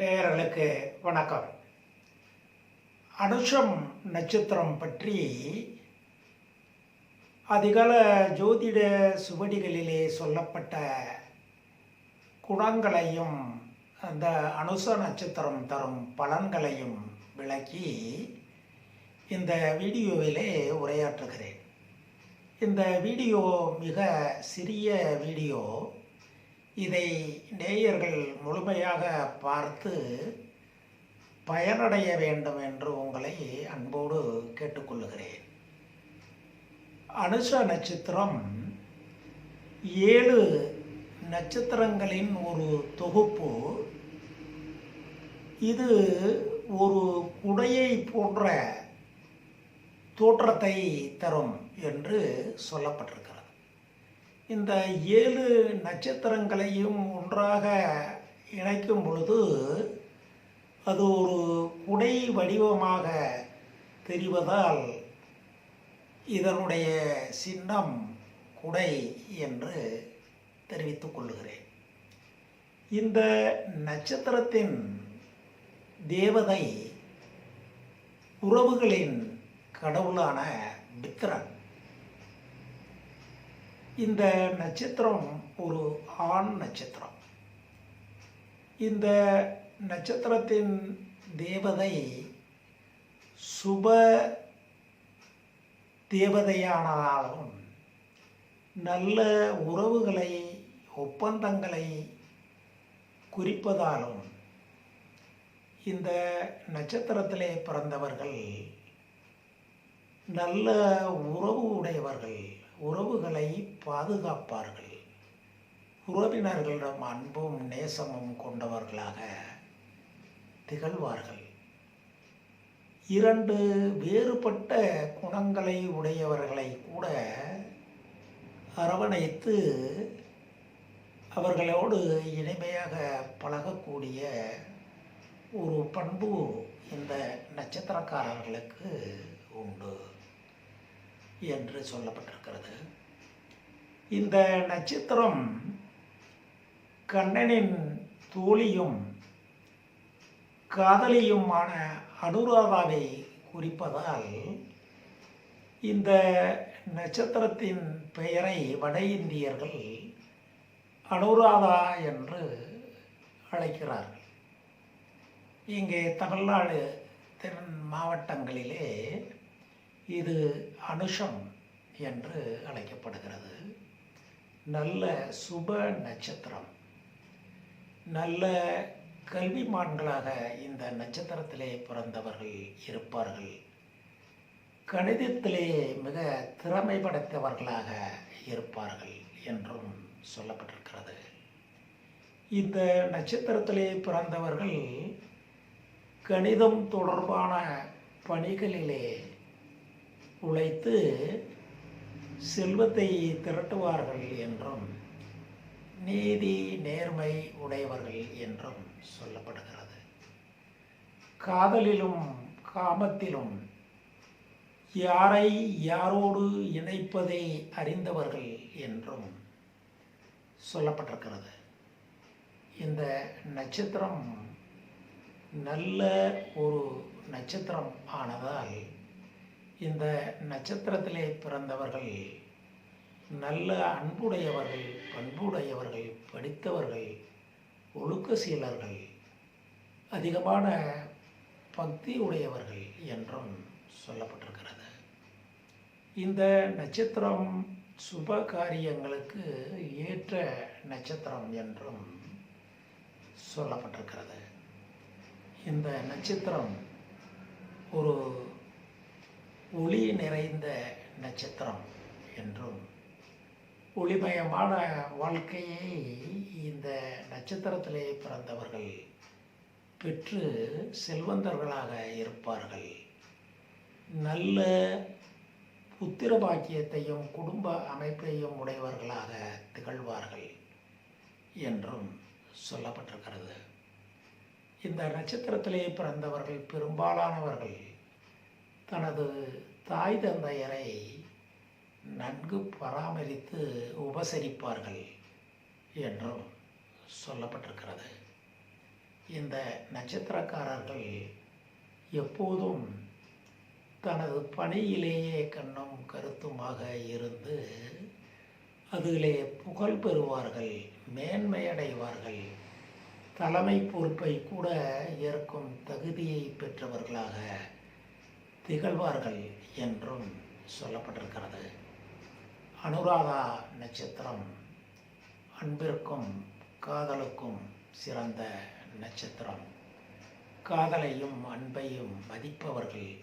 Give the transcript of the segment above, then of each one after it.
நேயர்களுக்கு வணக்கம். அனுஷம் நட்சத்திரம் பற்றி அதிகால ஜோதிட சுவடிகளிலே சொல்லப்பட்ட குணங்களையும் அந்த அனுச நட்சத்திரம் தரும் பலன்களையும் விளக்கி இந்த வீடியோவிலே உரையாற்றுகிறேன். இந்த வீடியோ மிக சிறிய வீடியோ. இதை நேயர்கள் முழுமையாக பார்த்து பயனடைய வேண்டும் என்று உங்களை அன்போடு கேட்டுக்கொள்ளுகிறேன். அனுஷ நட்சத்திரம் ஏழு நட்சத்திரங்களின் ஒரு தொகுப்பு. இது ஒரு குடையை போன்ற தோற்றத்தை தரும் என்று சொல்லப்பட்டிருக்கிறது. இந்த ஏழு நட்சத்திரங்களையும் ஒன்றாக இணைக்கும் பொழுது அது ஒரு குடை வடிவமாக தெரிவதால் இதனுடைய சின்னம் குடை என்று தெரிவித்துக் கொள்ளுகிறேன். இந்த நட்சத்திரத்தின் தேவதை உறவுகளின் கடவுளான பித்ரன் இந்த நட்சத்திரம் ஒரு ஆண் நட்சத்திரம். இந்த நட்சத்திரத்தின் தேவதை சுப தேவதையானாலும் நல்ல உறவுகளை ஒப்பந்தங்களை குறிப்பதாலும் இந்த நட்சத்திரத்திலே பிறந்தவர்கள் நல்ல உறவு உடையவர்கள் உறவுகளை பாதுகாப்பார்கள். உறவினர்களிடம் அன்பும் நேசமும் கொண்டவர்களாக திகழ்வார்கள். இரண்டு வேறுபட்ட குணங்களை உடையவர்களை கூட அரவணைத்து அவர்களோடு இனிமையாக பழகக்கூடிய ஒரு பண்பு இந்த நட்சத்திரக்காரர்களுக்கு உண்டு. என்று சொல்லப்பட்டிருக்கிறது. இந்த நட்சத்திரம் கண்ணனின் தோழியும் காதலியுமான அனுராதாவை குறிப்பதால் இந்த நட்சத்திரத்தின் பெயரை வட இந்தியர்கள் அனுராதா என்று அழைக்கிறார்கள். இங்கே தமிழ்நாடு தென் மாவட்டங்களிலே இது அனுஷம் என்று அழைக்கப்படுகிறது. நல்ல சுப நட்சத்திரம். நல்ல கல்விமான்களாக இந்த நட்சத்திரத்திலே பிறந்தவர்கள் இருப்பார்கள். கணிதத்திலே மிக திறமை படைத்தவர்களாக இருப்பார்கள் என்றும் சொல்லப்பட்டிருக்கிறது. இந்த நட்சத்திரத்திலே பிறந்தவர்கள் கணிதம் தொடர்பான பணிகளிலே உழைத்து செல்வத்தை திரட்டுவார்கள் என்றும் நீதி நேர்மை உடையவர்கள் என்றும் சொல்லப்படுகிறது. காதலிலும் காமத்திலும் யாரை யாரோடு இணைப்பதை அறிந்தவர்கள் என்றும் சொல்லப்பட்டிருக்கிறது. இந்த நட்சத்திரம் நல்ல ஒரு நட்சத்திரம் ஆனதால் இந்த நட்சத்திரத்திலே பிறந்தவர்கள் நல்ல அன்புடையவர்கள் பண்புடையவர்கள் படித்தவர்கள் ஒழுக்க சீலர்கள் அதிகமான பக்தி உடையவர்கள் என்றும் சொல்லப்பட்டிருக்கிறது. இந்த நட்சத்திரம் சுப காரியங்களுக்கு ஏற்ற நட்சத்திரம் என்றும் சொல்லப்பட்டிருக்கிறது. இந்த நட்சத்திரம் ஒரு ஒளி நிறைந்த நட்சத்திரம் என்றும் ஒளிமயமான வாழ்க்கையை இந்த நட்சத்திரத்திலே பிறந்தவர்கள் பெற்று செல்வந்தர்களாக இருப்பார்கள். நல்ல புத்திர பாக்கியத்தையும் குடும்ப அமைப்பையும் உடையவர்களாக திகழ்வார்கள் என்றும் சொல்லப்பட்டிருக்கிறது. இந்த நட்சத்திரத்திலே பிறந்தவர்கள் பெரும்பாலானவர்கள் தனது தாய் தந்தையரை நன்கு பராமரித்து உபசரிப்பார்கள் என்றும் சொல்லப்பட்டிருக்கிறது. இந்த நட்சத்திரக்காரர்கள் எப்போதும் தனது பணியிலேயே கண்ணும் கருத்துமாக இருந்து அதிலே புகழ் பெறுவார்கள் மேன்மையடைவார்கள் தலைமை பொறுப்பை கூட ஏற்கும் தகுதியை பெற்றவர்களாக திகழ்வார்கள் என்றும் சொல்லப்பட்டிருக்கிறது. அனுராதா நட்சத்திரம் அன்பிற்கும் காதலுக்கும் சிறந்த நட்சத்திரம். காதலையும் அன்பையும் மதிப்பவர்கள்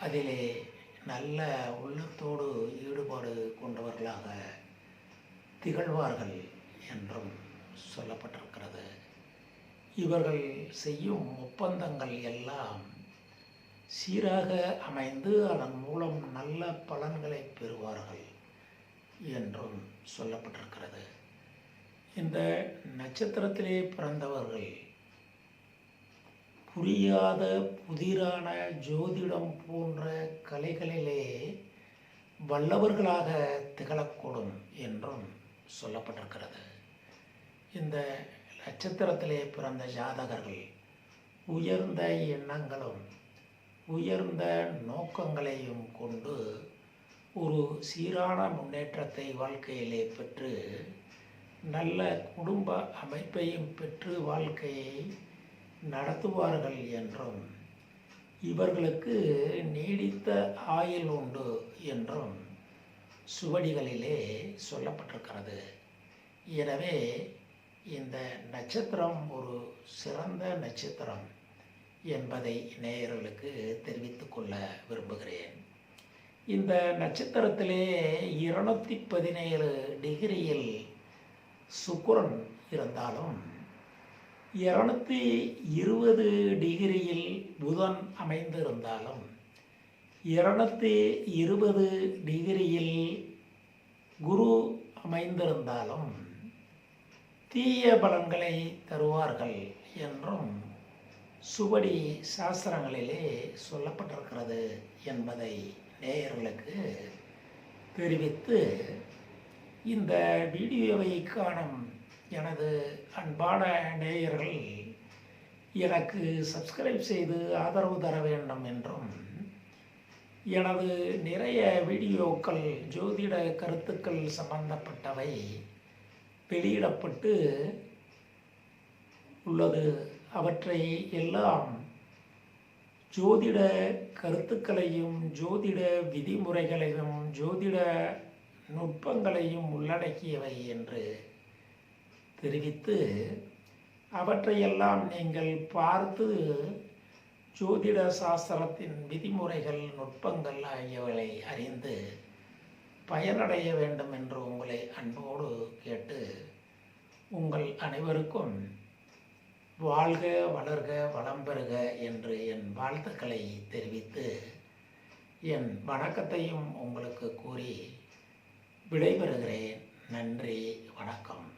அதிலே நல்ல உள்ளத்தோடு ஈடுபாடு கொண்டவர்களாக திகழ்வார்கள் என்றும் சொல்லப்பட்டிருக்கிறது. இவர்கள் செய்யும் ஒப்பந்தங்கள் எல்லாம் சீராக அமைந்து அதன் மூலம் நல்ல பலன்களை பெறுவார்கள் என்றும் சொல்லப்பட்டிருக்கிறது. இந்த நட்சத்திரத்திலே பிறந்தவர்கள் புரியாத புதிரான ஜோதிடம் போன்ற கலைகளிலே வல்லவர்களாக திகழக்கூடும் என்றும் சொல்லப்பட்டிருக்கிறது. இந்த நட்சத்திரத்திலே பிறந்த ஜாதகர்கள் உயர்ந்த எண்ணங்களும் உயர்ந்த நோக்கங்களையும் கொண்டு ஒரு சீரான முன்னேற்றத்தை வாழ்க்கையிலே பெற்று நல்ல குடும்ப அமைப்பையும் பெற்று வாழ்க்கையை நடத்துவார்கள் என்றும் இவர்களுக்கு நீடித்த ஆயுள் உண்டு என்றும் சுவடிகளிலே சொல்லப்பட்டிருக்கிறது. எனவே இந்த நட்சத்திரம் ஒரு சிறந்த நட்சத்திரம். என்பதை நேயர்களுக்கு தெரிவித்துக் கொள்ள விரும்புகிறேன். இந்த நட்சத்திரத்திலே இருநூத்தி பதினேழு டிகிரியில் சுக்கிரன் இருந்தாலும் இருநூத்தி இருபது டிகிரியில் புதன் அமைந்திருந்தாலும் இருநூத்தி இருபது டிகிரியில் குரு அமைந்திருந்தாலும் தீய பலன்களை தருவார்கள் என்றும் சுவடி சாஸ்திரங்களிலே சொல்லப்பட்டிருக்கிறது என்பதை நேயர்களுக்கு தெரிவித்து இந்த வீடியோவை காணும் எனது அன்பான நேயர்கள் எனக்கு சப்ஸ்கிரைப் செய்து ஆதரவு தர வேண்டும் என்றும் எனது நிறைய வீடியோக்கள் ஜோதிட கருத்துக்கள் சம்பந்தப்பட்டவை வெளியிடப்பட்டு உள்ளது. அவற்றை எல்லாம் ஜோதிட கருத்துக்களையும் ஜோதிட விதிமுறைகளையும் ஜோதிட நுட்பங்களையும் உள்ளடக்கியவை என்று தெரிவித்து அவற்றையெல்லாம் நீங்கள் பார்த்து ஜோதிட சாஸ்திரத்தின் விதிமுறைகள் நுட்பங்கள் ஆகியவைகளை அறிந்து பயனடைய வேண்டும் என்று உங்களை அன்போடு கேட்டு உங்கள் அனைவருக்கும் வாழ்க வளர்க வளம் பெறுக என்று என் வாழ்த்துக்களை தெரிவித்து என் வணக்கத்தையும் உங்களுக்கு கூறி விடைபெறுகிறேன். நன்றி வணக்கம்.